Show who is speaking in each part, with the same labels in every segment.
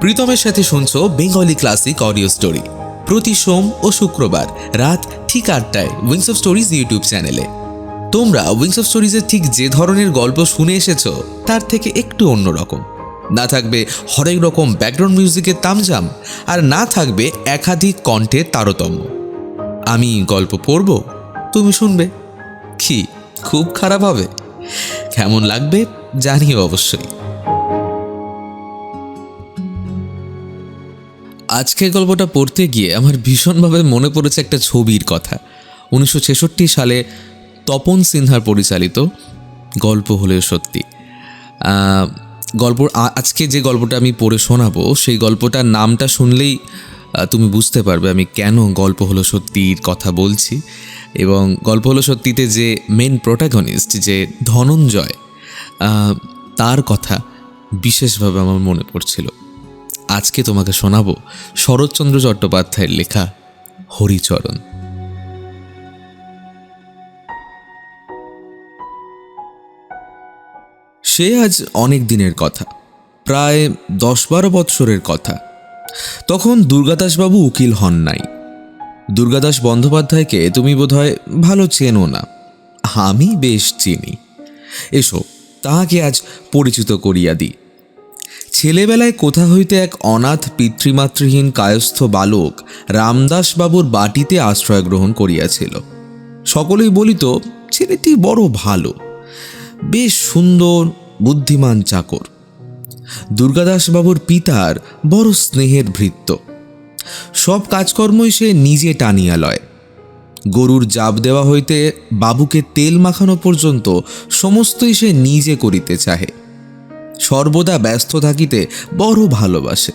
Speaker 1: প্রীতমের সাথে শুনছো বেঙ্গলি ক্লাসিক অডিও স্টোরি। প্রতি সোম ও শুক্রবার রাত ঠিক আটটায় উইংস অফ স্টোরিজ ইউটিউব চ্যানেলে। তোমরা উইংস অফ স্টোরিজের ঠিক যে ধরনের গল্প শুনে এসেছ, তার থেকে একটু অন্যরকম। না থাকবে হরেক রকম ব্যাকগ্রাউন্ড মিউজিকের তামজাম আর না থাকবে একাধিক কণ্ঠের তারতম্য। আমি গল্প পড়ব, তুমি শুনবে। কি খুব খারাপ হবে। কেমন লাগবে জানিও অবশ্যই। আজকে গল্পটা পড়তে গিয়ে আমার ভীষণভাবে মনে পড়েছে একটা ছবির কথা। উনিশশো ছেষট্টি সালে তপন সিনহার পরিচালিত গল্প হলেও সত্যি। গল্প আজকে যে গল্পটা আমি পড়ে শোনাবো, সেই গল্পটার নামটা শুনলেই তুমি বুঝতে পারবে আমি কেন গল্প হলো সত্যির কথা বলছি। এবং গল্প হলো সত্যিতে যে মেন প্রোটাগনিস্ট যে ধনঞ্জয় তার কথা বিশেষভাবে আমার মনে পড়ছিল। আজকে তোমাকে শোনাবো শরৎচন্দ্র চট্টোপাধ্যায়ের লেখা হরিচরণ। সে আজ অনেক দিনের কথা, প্রায় দশ বারো বৎসরের কথা। তখন দুর্গাদাসবাবু উকিল হন নাই। দুর্গাদাস বন্দ্যোপাধ্যায়কে তুমি বোধহয় ভালো চেনো না। আমি বেশ চিনি। এসো, তাহাকে আজ পরিচিত করিয়া দিই। ছেলেবেলায় কোথা হইতে এক অনাথ পিতৃমাতৃহীন কায়স্থ বালক রামদাসবাবুর বাটিতে আশ্রয় গ্রহণ করিয়াছিল। সকলেই বলিত, ছেলেটি বড় ভালো, বেশ সুন্দর, বুদ্ধিমান চাকর। দুর্গাদাসবাবুর পিতার বড় স্নেহের ভৃত্য। সব কাজকর্মই সে নিজে টানিয়া লয়। গরুর জাব দেওয়া হইতে বাবুকে তেল মাখানো পর্যন্ত সমস্তই সে নিজে করিতে চাহে। সর্বদা ব্যস্ত থাকিতে বড় ভালোবাসে।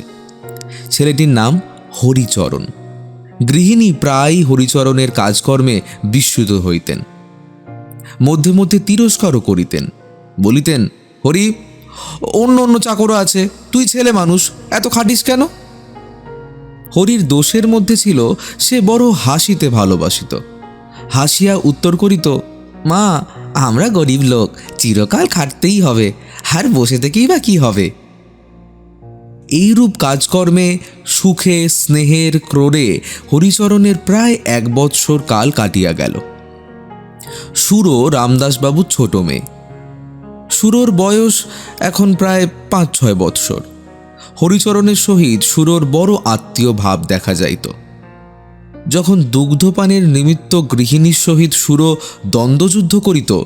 Speaker 1: ছেলেটির নাম হরিচরণ। গৃহিণী প্রায়ই হরিচরণের কাজকর্মে বিস্মিত হইতেন। মধ্যে মধ্যে তিরস্কারও করিতেন। বলিতেন, হরি, অন্য অন্য চাকরও আছে। তুই ছেলে মানুষ, এত খাটিস কেন? হরির দোষের মধ্যে ছিল, সে বড় হাসিতে ভালোবাসিত। হাসিয়া উত্তর করিত, মা আমরা গরিব লোক, চিরকাল খাটতেই হবে, আর বসে থেকেই বা কি হবে? এইরূপ কাজকর্মে, সুখে, স্নেহের ক্রোড়ে, হরিচরণের প্রায় এক বৎসর কাল কাটিয়া গেল। সুরো রামদাসবাবুর ছোট মেয়ে। সুরোর বয়স এখন প্রায় পাঁচ ছয় বৎসর। হরিচরণের সহিত সুরোর বড় আত্মীয় ভাব দেখা যাইত। যখন দুগ্ধপানের নিমিত্ত গৃহিণীর সহিত সুরো দ্বন্দ্বযুদ্ধ করিত,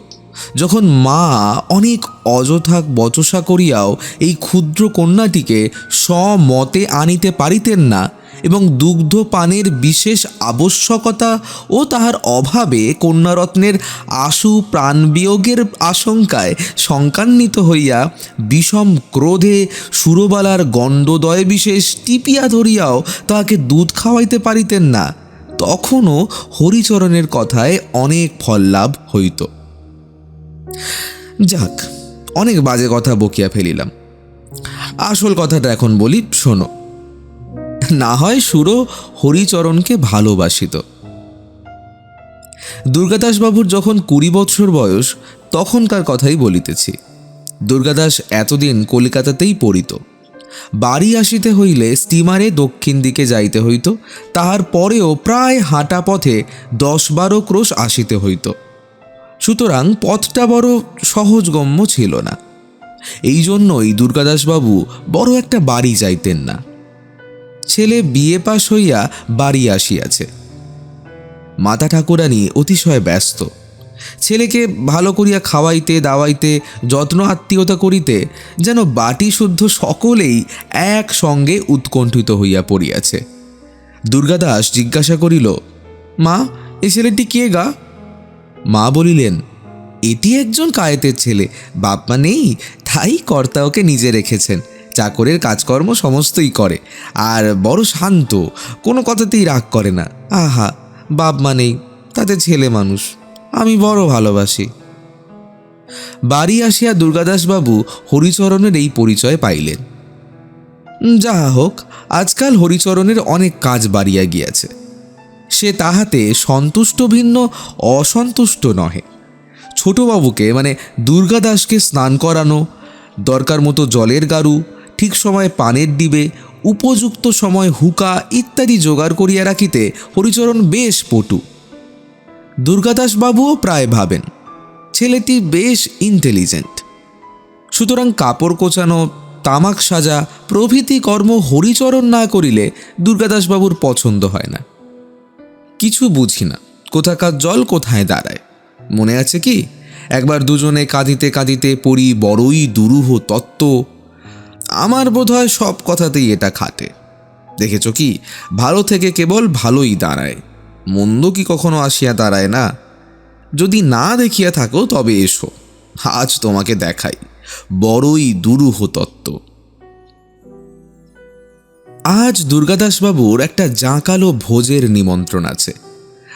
Speaker 1: যখন মা অনেক অযথা বচসা করিয়াও এই ক্ষুদ্র কন্যাটিকে স্বমতে আনিতে পারিতেন না এবং দুগ্ধ পানের বিশেষ আবশ্যকতা ও তাহার অভাবে কন্যারত্নের আশু প্রাণবিয়োগের আশঙ্কায় শঙ্কান্বিত হইয়া বিষম ক্রোধে সুরবালার গণ্ডদয় বিশেষ টিপিয়া ধরিয়াও তাহাকে দুধ খাওয়াইতে পারিতেন না। তখনও হরিচরণের কথায় অনেক ফল লাভ হইত। যাক, অনেক বাজে কথা বকিয়া ফেলিলাম। আসল কথাটা এখন বলি, শোনো। না হয় সুরো হরিচরণকে ভালোবাসিত। দুর্গাদাসবাবুর যখন কুড়ি বৎসর বয়স, তখনকার কথাই বলিতেছি। দুর্গাদাস এতদিন কলিকাতাতেই পড়িত। বাড়ি আসিতে হইলে স্টিমারে দক্ষিণ দিকে যাইতে হইত, তাহার পরেও প্রায় হাঁটা পথে দশ বারো ক্রোশ আসিতে হইত। সুতরাং পথটা বড় সহজগম্য ছিল না। এই জন্যই দুর্গাদাসবাবু বড় একটা বাড়ি যাইতেন না। ছেলে বিয়ে পাশ হইয়া বাড়ি আসিয়াছে। মাতা ঠাকুরানী অতিশয় ব্যস্ত। ছেলেকে ভালো করিয়া খাওয়াইতে, দাওয়াইতে, যত্ন আত্মীয়তা করিতে যেন বাটি শুদ্ধ সকলেই একসঙ্গে উৎকণ্ঠিত হইয়া পড়িয়াছে। দুর্গাদাস জিজ্ঞাসা করিল, মা এই ছেলেটি কে গা? মা বলিলেন, এটি একজন কায়েতের ছেলে বাপ মা নেই, তাই কর্তা ওকে নিজে রেখেছেন, চাকরের কাজকর্ম সমস্তই করে, আর বড় শান্ত, কোনো কথাতেই রাগ করে না। আহা বাপ মা নেই, তাতে ছেলে মানুষ। আমি বড় ভালোবাসি। বাড়ি আসিয়া দুর্গাদাসবাবু হরিচরণের এই পরিচয় পাইলেন। যাহা হোক, আজকাল হরিচরণের অনেক কাজ বাড়িয়া গিয়াছে। সে তাহাতে সন্তুষ্ট ভিন্ন, অসন্তুষ্ট নহে। ছোটবাবুকে মানে দুর্গাদাসকে স্নান করানো, দরকার মতো জলের গাড়ু ঠিক সময়ে পানের ও উপযুক্ত সময় হুকা ইত্যাদি জোগাড় করিয়া রাখিতে হরিচরণ বেশ পটু। দুর্গাদাসবাবুও প্রায় ভাবেন, ছেলেটি বেশ ইন্টেলিজেন্ট সুতরাং কাপড় কোচানো, তামাক সাজা, প্রভৃতি কর্ম হরিচরণ না করিলে দুর্গাদাসবাবুর পছন্দ হয় না। কিছু বুঝি না, কোথাকার জল কোথায় দাঁড়ায়। মনে আছে কি, একবার দুজনে কাঁদিতে কাঁদিতে পড়ি বড়ই দুরূহ তত্ত্ব। আমার বোধ সব কথাতেই এটা খাটে। দেখেছ কি, ভালো থেকে কেবল ভালোই দাঁড়ায়। মন্দ কি কখনো আসিয়া দাঁড়ায় না? যদি না দেখিয়া থাকো, তবে এসো। আজ তোমাকে দেখাই, বড়ই দুরূহ তত্ত্ব আজ দুর্গাদাসবাবুর একটা জাঁকালো ভোজের নিমন্ত্রণ আছে।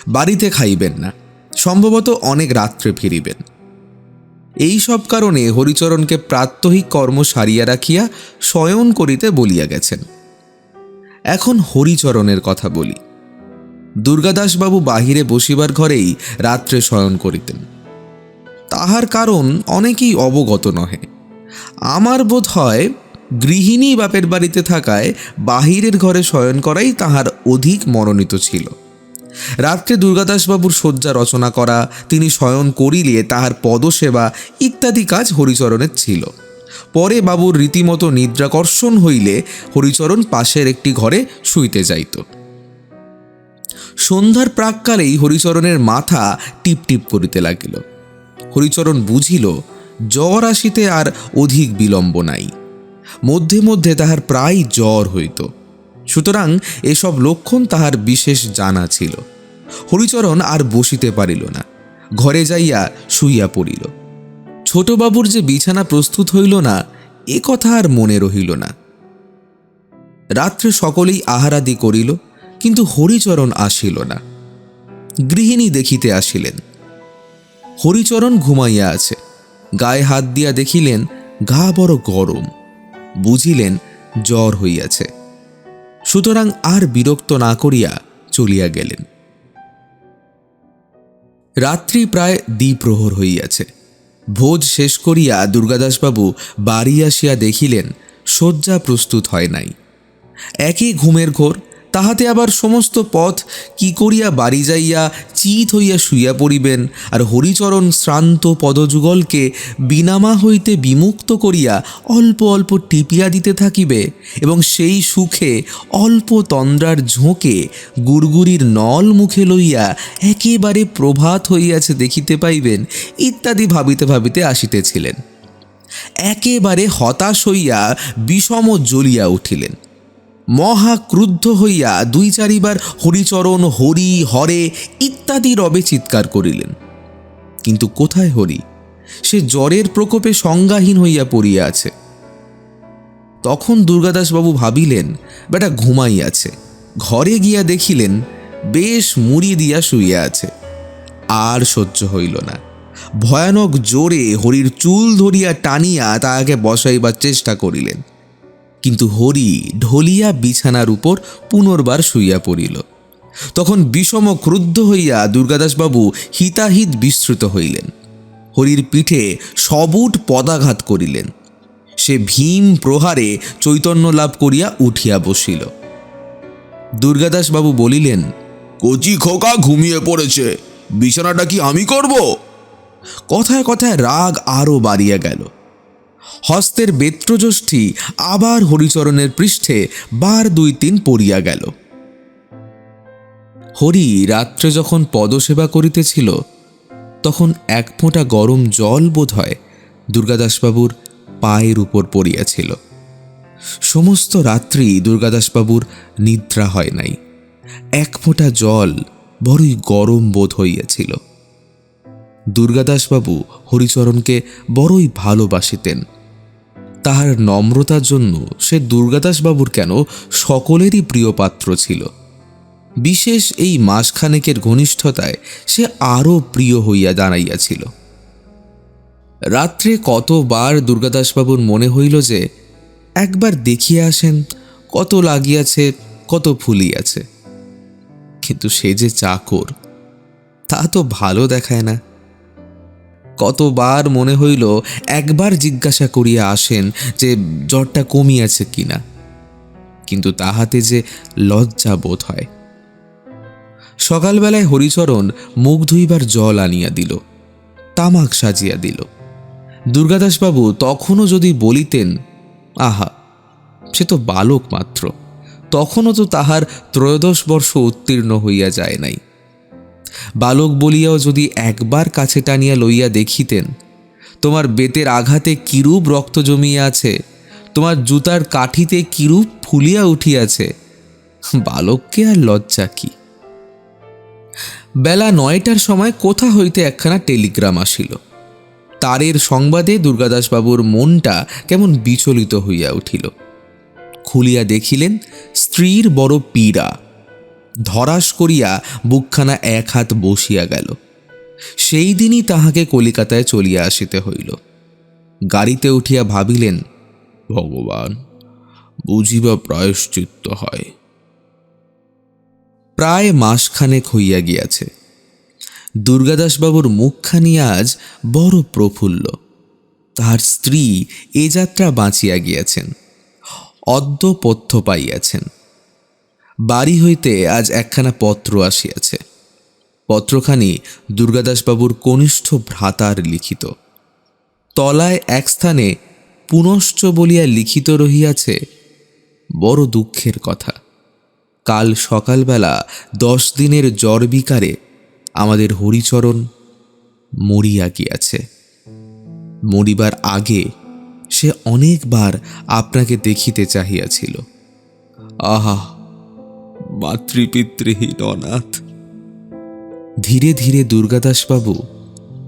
Speaker 1: বাড়িতে খাইবেন না, সম্ভবত অনেক রাত্রে ফিরিবেন। এই সব কারণে হরিচরণকে প্রাত্যহিক কর্ম সারিয়া রাখিয়া শয়ন করিতে বলিয়া গেছেন। এখন হরিচরণের কথা বলি। দুর্গাদাসবাবু বাহিরে বসিবার ঘরেই রাত্রে শয়ন করিতেন। তাহার কারণ অনেকেই অবগত নহে। আমার বোধ হয় গৃহিণী বাপের বাড়িতে থাকায় বাহিরের ঘরে শয়ন করাই তাহার অধিক মনোনীত ছিল। রাত্রে দুর্গাদাসবাবুর শয্যা রচনা করা, তিনি শয়ন করিলে তাহার পদসেবা ইত্যাদি কাজ হরিচরণের ছিল। পরে বাবুর রীতিমতো নিদ্রাকর্ষণ হইলে হরিচরণ পাশের একটি ঘরে শুইতে যাইত। সন্ধ্যার প্রাককালেই হরিচরণের মাথা টিপ টিপ করিতে লাগিল। হরিচরণ বুঝিল, জ্বর আসিতে আর অধিক বিলম্ব নাই। মধ্যে মধ্যে তাহার প্রায় জ্বর হইত। সুতরাং এসব লক্ষণ তাহার বিশেষ জানা ছিল। হরিচরণ আর বসিতে পারিল না। ঘরে যাইয়া শুইয়া পড়িল। ছোটবাবুর যে বিছানা প্রস্তুত হইল না, এ কথা আর মনে রহিল না। রাত্রে সকলেই আহারাদি করিল কিন্তু হরিচরণ আসিল না। গৃহিণী দেখিতে আসিলেন। হরিচরণ ঘুমাইয়া আছে। গায়ে হাত দিয়া দেখিলেন, গা বড় গরম। বুঝিলেন, জ্বর হইয়াছে। সুতরাং আর বিরক্ত না করিয়া চলিয়া গেলেন। রাত্রি প্রায় দ্বিপ্রহর হইয়াছে। ভোজ শেষ করিয়া দুর্গাদাসবাবু বাড়ি আসিয়া দেখিলেন, শয্যা প্রস্তুত হয় নাই। একই ঘুমের ঘোর তাহাতে আবার সমস্ত পথ কি করিয়া বাড়ি যাইয়া চিত হইয়া শুইয়া পড়িবেন, আর হরিচরণ শ্রান্ত পদযুগলকে বিনামা হইতে বিমুক্ত করিয়া অল্প অল্প টিপিয়া দিতে থাকিবে, এবং সেই সুখে অল্প তন্দ্রার ঝোঁকে গুড়গুড়ির নল মুখে লইয়া একেবারে প্রভাত হইয়াছে দেখিতে পাইবেন, ইত্যাদি ভাবিতে ভাবিতে আসিতেছিলেন। একেবারে হতাশ হইয়া বিষম জ্বলিয়া উঠিলেন। মহা ক্রুদ্ধ হইয়া দুই চারিবার হরিচরণ, হরি, হরে ইত্যাদি রবে চিৎকার করিলেন। কিন্তু কোথায় হরি? সে জ্বরের প্রকোপে সংজ্ঞাহীন হইয়া পড়িয়া আছে। তখন দুর্গাদাসবাবু ভাবিলেন, বেটা ঘুমাইয়াছে ঘরে গিয়া দেখিলেন, বেশ মুড়ি দিয়া শুইয়া আছে। আর সহ্য হইল না। ভয়ানক জোরে হরির চুল ধরিয়া টানিয়া তাহাকে বসাইবার চেষ্টা করিলেন। কিন্তু হরি ঢলিয়া বিছানার উপর পুনর্বার শুইয়া পড়িল। তখন বিষম ক্রুদ্ধ হইয়া দুর্গাদাসবাবু হিতাহিত বিস্মৃত হইলেন। হরির পিঠে সবুট পদাঘাত করিলেন। সে ভীম প্রহারে চৈতন্য লাভ করিয়া উঠিয়া বসিল। দুর্গাদাসবাবু বলিলেন
Speaker 2: কচি খোকা ঘুমিয়ে পড়েছে বিছানাটা কি আমি করব?
Speaker 1: কথায় কথায় রাগ আরও বাড়িয়া গেল। হস্তের বেত্রযষ্ঠী আবার হরিচরণের পৃষ্ঠে বার দুই তিন পড়িয়া গেল। হরি রাত্রে যখন পদসেবা করিতেছিল, তখন এক ফোঁটা গরম জল বোধ হয় দুর্গাদাসবাবুর পায়ের উপর পড়িয়াছিল। সমস্ত রাত্রি দুর্গাদাসবাবুর নিদ্রা হয় নাই। এক ফোঁটা জল বড়ই গরম বোধ হইয়াছিল। দুর্গাদাসবাবু হরিচরণকে বড়ই ভালোবাসিতেন। তাহার নম্রতার জন্য সে দুর্গাদাসবাবুর কেন সকলেরই প্রিয় পাত্র ছিল। বিশেষ এই মাসখানেকের ঘনিষ্ঠতায় সে আরও প্রিয় হইয়া দাঁড়াইয়াছিল। রাত্রে কতবার দুর্গাদাসবাবুর মনে হইল যে, একবার দেখিয়া আসেন, কত লাগিয়াছে, কত ফুলিয়াছে। কিন্তু সে যে চাকর, তা তো ভালো দেখায় না। কতবার মনে হইল একবার জিজ্ঞাসা করিয়া আসেন যে জ্বরটা কমিয়াছে কিনা। কিন্তু তাহাতে যে লজ্জা বোধ হয়। সকালবেলায় হরিচরণ মুখ ধুইবার জল আনিয়া দিল, তামাক সাজিয়া দিল। দুর্গাদাসবাবু তখনও যদি বলিতেন, আহা, সে তো বালক মাত্র, তখনও তো তাহার ত্রয়োদশ বর্ষ উত্তীর্ণ হইয়া যায় নাই। বালক বলিয়াও যদি একবার কাছে টানিয়া লইয়া দেখিতেন, তোমার বেতের আঘাতে কিরূপ রক্ত জমিয়া আছে, তোমার জুতার কাঠিতে কিরূপ ফুলিয়া উঠিয়াছে, বালককে আর লজ্জা কি? বেলা নয়টার সময় কোথা হইতে একখানা টেলিগ্রাম আসিল। তারের সংবাদে দুর্গাদাসবাবুর মনটা কেমন বিচলিত হইয়া উঠিল। খুলিয়া দেখিলেন স্ত্রীর বড় পীড়া। ধরাস করিয়া বুকখানা এক হাত বসিয়া গেল। সেই দিনই তাহাকে কলিকাতায় চলিয়া আসিতে হইল। গাড়িতে উঠিয়া ভাবিলেন,
Speaker 2: ভগবান, বুঝিবা প্রায়শ্চিত্ত হয়।
Speaker 1: প্রায় মাসখানেক হইয়া গিয়াছে। দুর্গাদাসবাবুর মুখখানি আজ বড় প্রফুল্ল। তাহার স্ত্রী এ যাত্রা বাঁচিয়া গিয়াছেন অদ্য পথ্য পাইয়াছেন। বাড়ি হইতে আজ একখানা পত্র আসিয়াছে। পত্রখানি দুর্গাদাসবাবুর কনিষ্ঠ ভ্রাতার লিখিত। তলায় এক স্থানে পুনশ্চ বলিয়া লিখিত রহিয়াছে, বড় দুঃখের কথা। কাল সকালবেলা দশ দিনের জ্বর বিকারে আমাদের হরিচরণ মরিয়া গিয়াছে। মরিবার আগে সে অনেকবার আপনাকে দেখিতে চাহিয়াছিল। আহা! মাতৃপিতৃহীন অনাথ ধীরে ধীরে দুর্গাদাসবাবু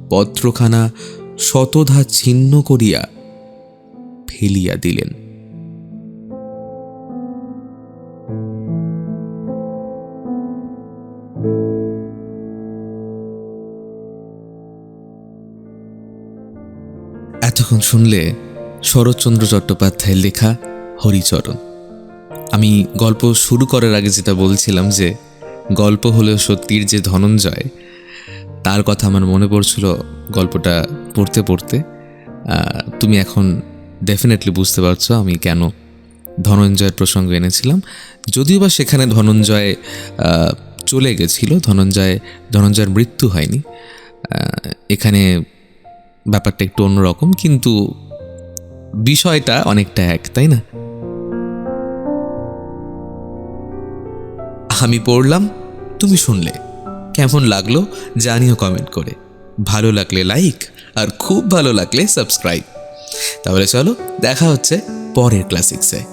Speaker 1: পত্রখানা শতধা ছিন্ন করিয়া ফেলিয়া দিলেন। এতক্ষণ শুনলে শরৎচন্দ্র চট্টোপাধ্যায়ের লেখা হরিচরণ। আমি গল্প শুরু করার আগে যেটা বলছিলাম যে, গল্প হলেও সত্যির যে ধনঞ্জয়, তার কথা আমার মনে পড়ছিল গল্পটা পড়তে পড়তে। তুমি এখন ডেফিনেটলি বুঝতে পারছ আমি কেন ধনঞ্জয়ের প্রসঙ্গ এনেছিলাম। যদিও বা সেখানে ধনঞ্জয় চলে গেছিল, ধনঞ্জয়, ধনঞ্জয়ের মৃত্যু হয়নি। এখানে ব্যাপারটা একটু অন্যরকম, কিন্তু বিষয়টা অনেকটা এক, তাই না? আমি পড়লাম, তুমি শুনলে। কেমন লাগল জানিও কমেন্ট করে। ভালো লাগলে লাইক আর খুব ভালো লাগলে সাবস্ক্রাইব তাহলে চলো, দেখা হচ্ছে পরের ক্লাসিক্সে